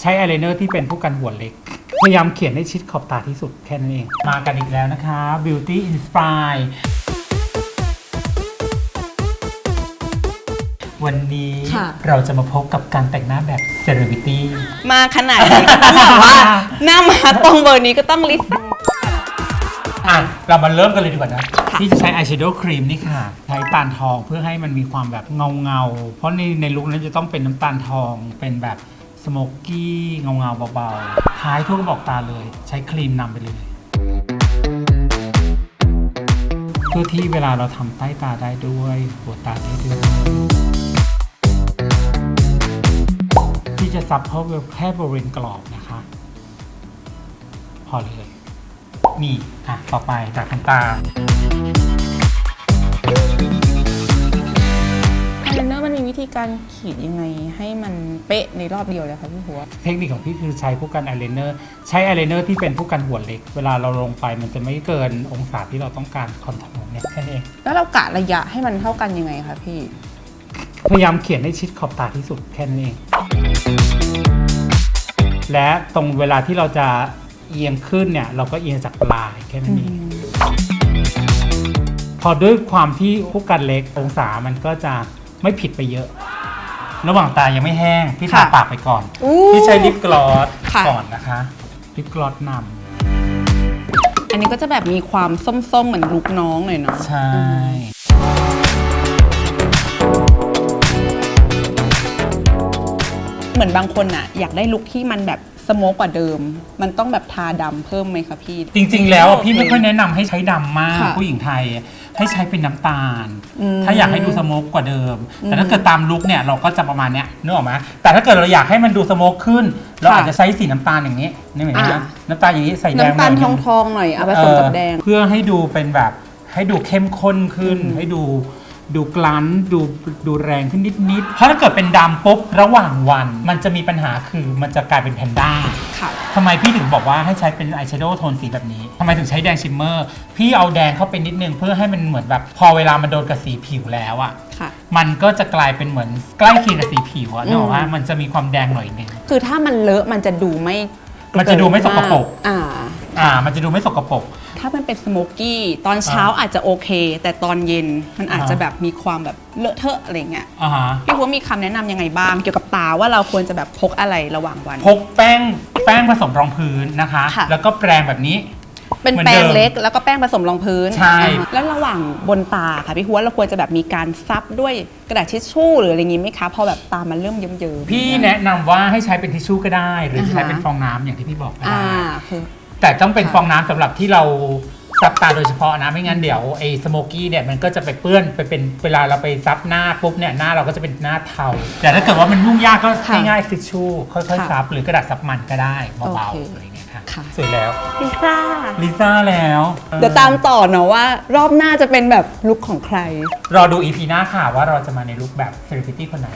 ใช้อายไลเนอร์ที่เป็นผู้กันหัวเล็ก พยายามเขียนให้ชิดขอบตาที่สุดแค่นั้นเอง มากันอีกแล้วนะคะ Beauty Inspire วันนี้ค่ะ เราจะมาพบกับการแต่งหน้าแบบ Celebrity มาขนาดนี้ก็ต้องแบบว่า หน้ามาตรงเบอร์นี้ก็ต้องลิสต์ อะ เรามาเริ่มกันเลยดีกว่านะที่จะใช้อายแชโดว์ครีมนี่ค่ะ ใช้ปานทองเพื่อให้มันมีความแบบเงาเงาๆเพราะในในลุคนั้นจะต้องเป็นน้ำตาลทองเป็นแบบ สโมกกี้เงาเงาๆเบาๆท้ายทั่วกระบอกตาเลย ใช้ครีมนำไปเลยเพื่อที่เวลาเราทำใต้ตาได้ด้วยหัวตาได้ด้วยที่จะซับเข้าไปแค่บริเวณกรอบนะคะ พอเลย นี่ อะ ต่อไปจากน้ำตา ธีการขีดยังไงให้มันเป๊ะในรอบเดียวเลยค่ะพี่หัว เทคนิคของพี่คือใช้ผู้กันอายไลเนอร์ใช้อายไลเนอร์ที่เป็นผู้กันหัวเล็ก เวลาเราลงไปมันจะไม่เกินองศาที่เราต้องการคอนโทรลเนี่ยแค่นั้นเองแล้วเรากะระยะให้มันเท่ากันยังไงคะพี่ พยายามเขียนให้ชิดขอบตาที่สุดแค่นั้นเอง และตรงเวลาที่เราจะเอียงขึ้นเนี่ยเราก็เอียงจากปลายแค่นั้นเองพอด้วยความที่ผู้กันเล็กองศามันก็จะ ไม่ผิดไปเยอะ ระหว่างตายังไม่แห้ง พี่ทาค่ะปากไปก่อน อู้พี่ใช้ลิปกลอสค่ะ ก่อนนะคะลิปกลอสนอันนี้ก็จะแบบมีความส้มๆ เหมือนลูกน้องหน่อยเนาะำใช่ เหมือนบางคนอะอยากได้ลุคที่มันแบบ สโมกกว่าเดิม มันต้องแบบทาดำเพิ่มไหมคะพี่ จริง ๆ แล้วอะพี่ไม่ค่อยแนะนำให้ใช้ดำมากค่ะผู้หญิงไทย ให้ใช้เป็นน้ำตาล อืมถ้าอยากให้ดูสโมกกว่าเดิมอืมแต่ถ้าเกิดตามลุคเนี่ยเราก็จะประมาณเนี้ยนึกออกไหมแต่ถ้าเกิดเราอยากให้มันดูสโมกขึ้น เราค่ะอาจจะใช้สีน้ำตาลอย่างนี้นี่เหมือนกันอ่า น้ำตาลอย่างนี้ใส่แดงน้ำตาลหน่ยทนึองทองๆหน่อยเอาผสมกับแดง เออเพื่อให้ดูเป็นแบบให้ดูเข้มข้นขึ้นอืมให้ดู ดูกลั้นดูดูแรงขึ้นนิดๆเพราะถ้าเกิดเป็นดำปุ๊บระหว่างวัน มันจะมีปัญหาคือมันจะกลายเป็นแพนด้าค่ะ ทำไมพี่ถึงบอกว่าให้ใช้เป็นอายแชโดว์โทนสีแบบนี้ทำไมถึงใช้แดงชิมเมอร์ พี่เอาแดงเข้าไปนิดนึงเพื่อให้มันเหมือนแบบพอเวลามันโดนกับสีผิวแล้วอะค่ะ มันก็จะกลายเป็นเหมือนใกล้เคียงกับสีผิวอะอืมนึกออกว่ามันจะมีความแดงหน่อยนึง คือถ้ามันเลอะมันจะดูไม่มันจะดูไม่สกปรก อ่า อ่า มันจะดูไม่สกปรก ถ้ามันเป็นสโมกกี้ตอนเช้าอาจจะโอเค แต่ตอนเย็นมันอาจจะอ่าแบบมีความแบบเลอะเทอะอะไรเงี้ยอ่าฮะ พี่หัวมีคำแนะนำยังไงบ้าง เกี่ยวกับตาว่าเราควรจะแบบพกอะไรระหว่างวัน พกแป้งแป้งผสมรองพื้นนะคะ ค่ะ แล้วก็แปรงแบบนี้ เป็นเหมือนแป้งเดิมเล็กแล้วก็แป้งผสมรองพื้นใช่ อ่าฮะแล้วระหว่างบนตาค่ะพี่หัวเราควรจะแบบมีการซับด้วยกระดาษทิชชู่หรืออะไรอย่างงี้ไหมคะพอแบบตามันเริ่มเยิ้มๆพี่แนะนำว่าให้ใช้เป็นทิชชู่ก็ได้ หรืออ่าฮะ ใช้เป็นฟองน้ำอย่างที่พี่บอกก็อ่าได้ คือ แต่ต้องเป็นค่ะฟองน้ำสำหรับที่เราซับตาโดยเฉพาะนะ ไม่งั้นเดี๋ยวไอ้สโมกี้เนี่ยมันก็จะไปเปื้อนไปเป็นเวลาเราไปซับหน้าปุ๊บเนี่ยหน้าเราก็จะเป็นหน้าเทา แต่ถ้าเกิดว่ามันยุ่งยากก็ค่ะง่ายๆทิชชู่ค่อยค่ะๆซับหรือกระดาษซับมันก็ได้เบาโอๆเคอะไรอย่างเงี้ยค่ะค่ะ สวยแล้วลิซ่า ลิซ่าแล้วเดี๋ยวตามต่อเนาะว่ารอบหน้าจะเป็นแบบลุคของใคร รอดูอีพีหน้าค่ะว่าเราจะมาในลุคแบบเซเลบริตี้คนไหน